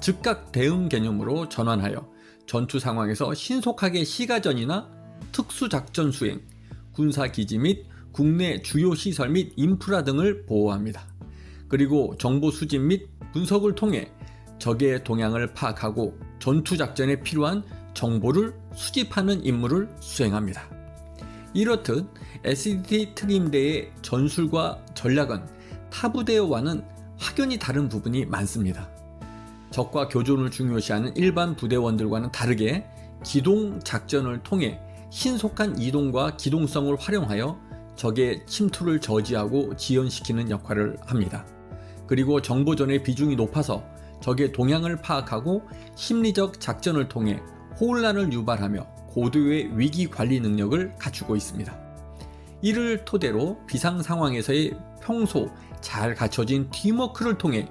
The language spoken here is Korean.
즉각 대응 개념으로 전환하여 전투 상황에서 신속하게 시가전이나 특수작전 수행, 군사기지 및 국내 주요 시설 및 인프라 등을 보호합니다. 그리고 정보 수집 및 분석을 통해 적의 동향을 파악하고 전투작전에 필요한 정보를 수집하는 임무를 수행합니다. 이렇듯 SDT 특임대의 전술과 전략은 타부대와는 확연히 다른 부분이 많습니다. 적과 교전을 중요시하는 일반 부대원들과는 다르게 기동 작전을 통해 신속한 이동과 기동성을 활용하여 적의 침투를 저지하고 지연시키는 역할을 합니다. 그리고 정보전의 비중이 높아서 적의 동향을 파악하고 심리적 작전을 통해 혼란을 유발하며 고도의 위기 관리 능력을 갖추고 있습니다. 이를 토대로 비상 상황에서의 평소 잘 갖춰진 팀워크를 통해